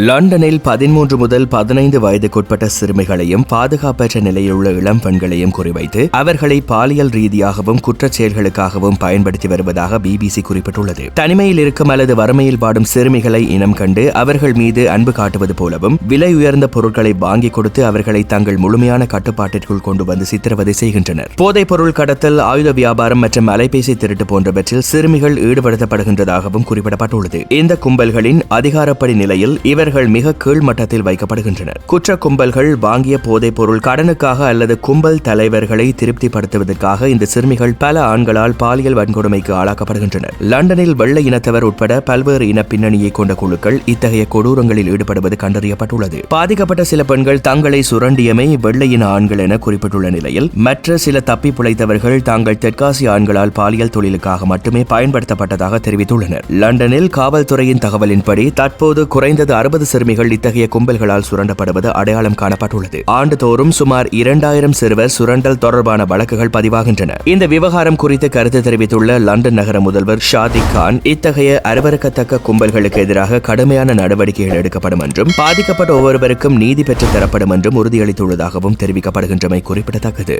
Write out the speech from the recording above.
லண்டனில் பதிமூன்று முதல் பதினைந்து வயதுக்குட்பட்ட சிறுமிகளையும் பாதுகாப்பற்ற நிலையிலுள்ள இளம் பெண்களையும் குறிவைத்து அவர்களை பாலியல் ரீதியாகவும் குற்றச்செயல்களுக்காகவும் பயன்படுத்தி வருவதாக பிபிசி குறிப்பிட்டுள்ளது. தனிமையில் இருக்கும் அல்லது வறுமையில் வாடும் சிறுமிகளை இனம் கண்டு அவர்கள் மீது அன்பு காட்டுவது போலவும் விலை உயர்ந்த பொருட்களை வாங்கிக் கொடுத்து அவர்களை தங்கள் முழுமையான கட்டுப்பாட்டிற்குள் கொண்டு வந்து சித்திரவதை செய்கின்றனர். போதைப் பொருள் கடத்தல் ஆயுத வியாபாரம் மற்றும் அலைபேசி திருட்டு போன்றவற்றில் சிறுமிகள் ஈடுபடுத்தப்படுகின்றதாகவும் குறிப்பிடப்பட்டுள்ளது. இந்த கும்பல்களின் அதிகாரப்படி நிலையில் இவர் இவர்கள் மிக கீழ்மட்டத்தில் வைக்கப்படுகின்றனர். குற்ற கும்பல்கள் வாங்கிய போதைப் பொருள் கடனுக்காக அல்லது கும்பல் தலைவர்களை திருப்திப்படுத்துவதற்காக இந்த சிறுமிகள் பல ஆண்களால் பாலியல் வன்கொடுமைக்கு ஆளாக்கப்படுகின்றனர். லண்டனில் வெள்ளை இனத்தவர் உட்பட பல்வேறு இன பின்னணியை கொண்ட குழுக்கள் இத்தகைய கொடூரங்களில் ஈடுபடுவது கண்டறியப்பட்டுள்ளது. பாதிக்கப்பட்ட சில பெண்கள் தங்களை சுரண்டியமை வெள்ளை இன ஆண்கள் என குறிப்பிட்டுள்ள நிலையில் மற்ற சில தப்பி பிழைத்தவர்கள் தாங்கள் தெற்காசிய ஆண்களால் பாலியல் தொழிலுக்காக மட்டுமே பயன்படுத்தப்பட்டதாக தெரிவித்துள்ளனர். லண்டனில் காவல்துறையின் தகவலின்படி தற்போது குறைந்தது அறுபது சிறுமிகள் இத்தகைய கும்பல்களால் சுரண்டப்படுவது அடையாளம் காணப்பட்டுள்ளது. ஆண்டுதோறும் சுமார் இரண்டாயிரம் சிறுவர் சுரண்டல் தொடர்பான வழக்குகள் பதிவாகின்றன. இந்த விவகாரம் குறித்து கருத்து தெரிவித்துள்ள லண்டன் நகர முதல்வர் ஷாதிக் கான் இத்தகைய அரவறுக்கத்தக்க கும்பல்களுக்கு எதிராக கடுமையான நடவடிக்கைகள் எடுக்கப்படும் என்றும் பாதிக்கப்பட்ட ஒவ்வொருவருக்கும் நீதி பெற்றுத் தரப்படும் என்றும் உறுதியளித்துள்ளதாகவும் தெரிவிக்கப்படுகின்றமை குறிப்பிடத்தக்கது.